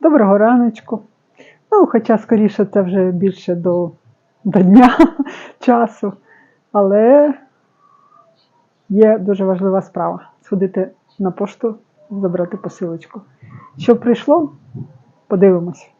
Доброго раночку. Ну, хоча, скоріше, це вже більше до, до дня часу. Але є дуже важлива справа сходити на пошту, забрати посилочку. Що прийшло, подивимось.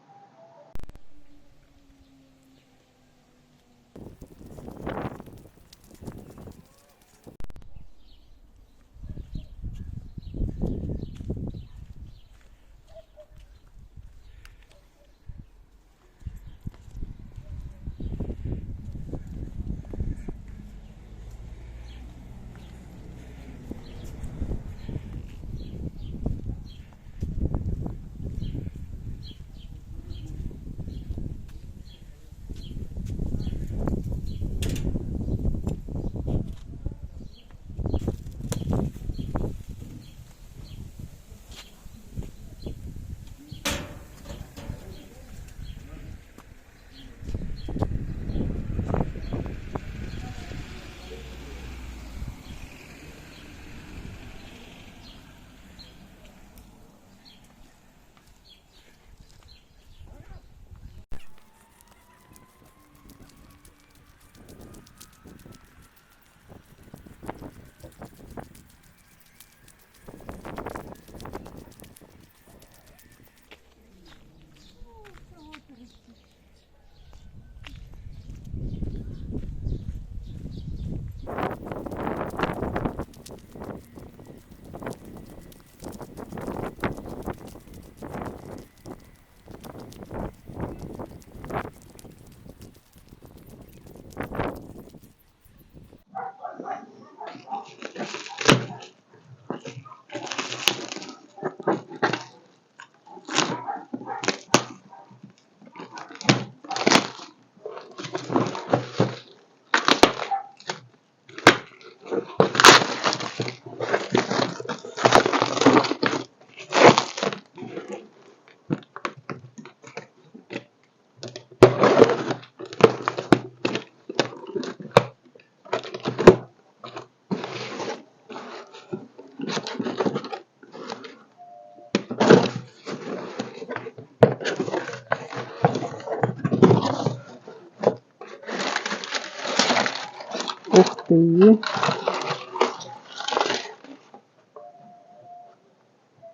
Ух ти.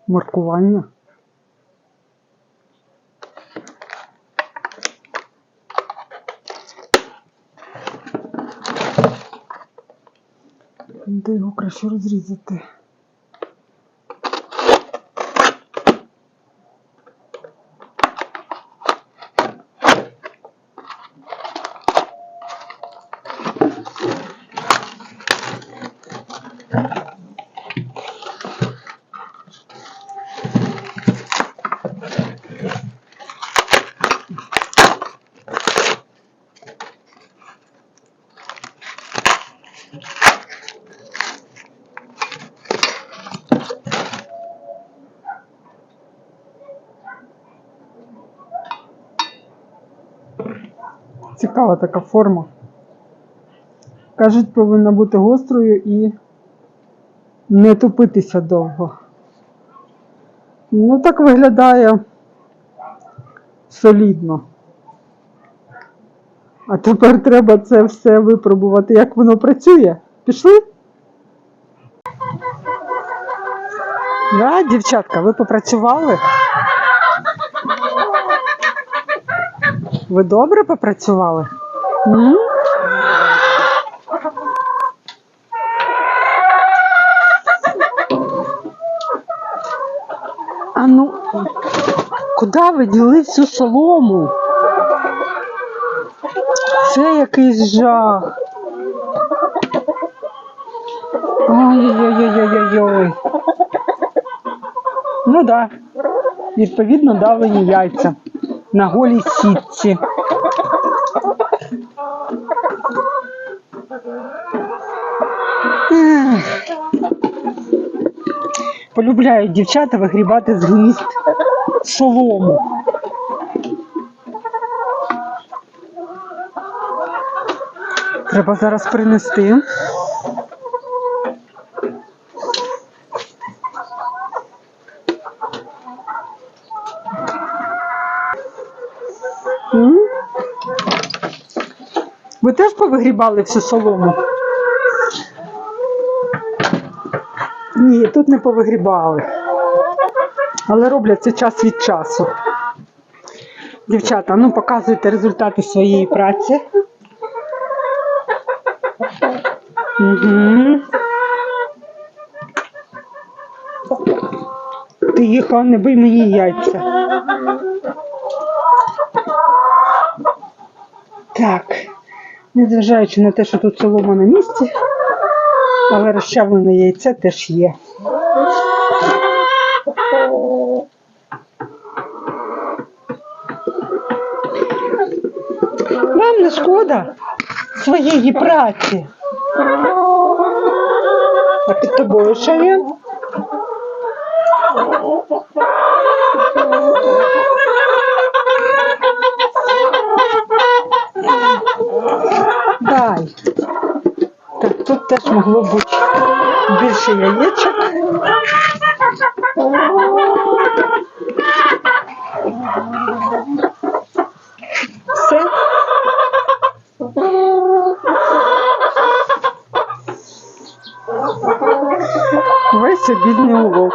Маркування. Де його краще розрізати? Цікава така форма. Кажуть, повинна бути гострою і не тупитися довго. Ну, так виглядає солідно. А тепер треба це все випробувати, як воно працює. Пішли? Да, дівчатка, ви попрацювали? Ви добре попрацювали? М? А ну, куди діли всю солому? Це якийсь жах. Ой-ой-ой-ой-ой-ой. Ну так. Да. Відповідно, давлені яйця на голій сітці. Полюбляють дівчата вигрібати з гнізд солому. Треба зараз принести. Ви теж повигрібали всю солому? Ні, тут не повигрібали. Але роблять це час від часу. Дівчата, ну показуйте результати своєї праці. Угу. Тихо, не бий мені яйця. Так, незважаючи на те, що тут солома на місці, але розчавлене яйце теж є. Вам не шкода своєї праці. А під тобою що є? Дай. Так, тут теж могло бути більше яєчок. Весь обідний улов.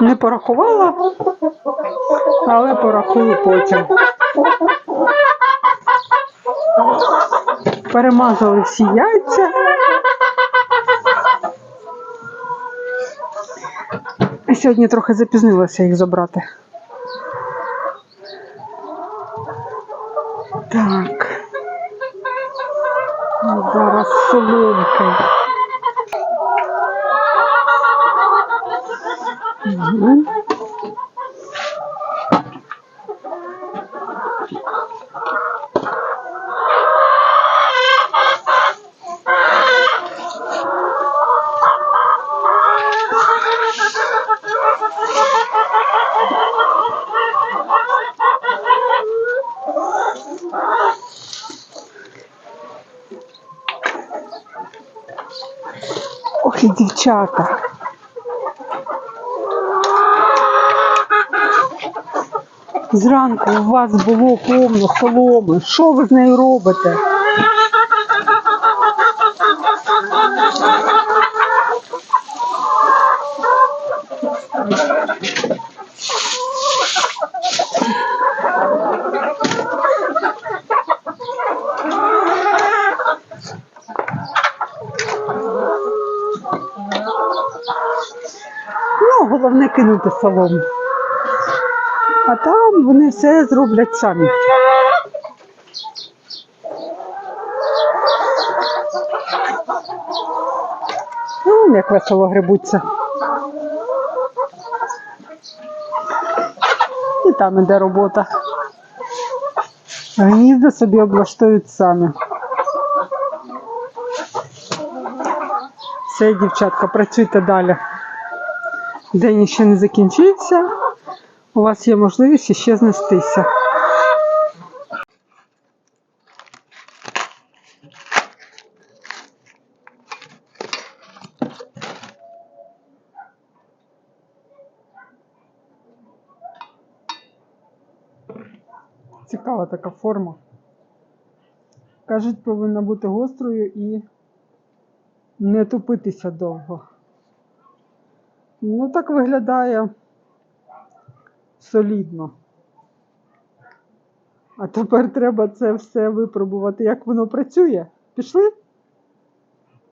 Не порахувала, але порахую потім. Перемазали всі яйця. Сьогодні трохи запізнилася їх забрати. Так. Зараз соломки. Oh, mm-hmm. Ho ridicciata. Зранку у вас було повно соломи. Що ви з нею робите? Ну, головне кинути солому. А там вони все зроблять самі. Ну, як весело грибуться. І там іде робота. Гнізда собі облаштують самі. Все, дівчатка, працюйте далі. День ще не закінчився. У вас є можливість ще знестися. Цікава така форма. Кажуть, повинна бути гострою і не тупитися довго. Ну, так виглядає солідно. А тепер треба це все випробувати, як воно працює. Пішли?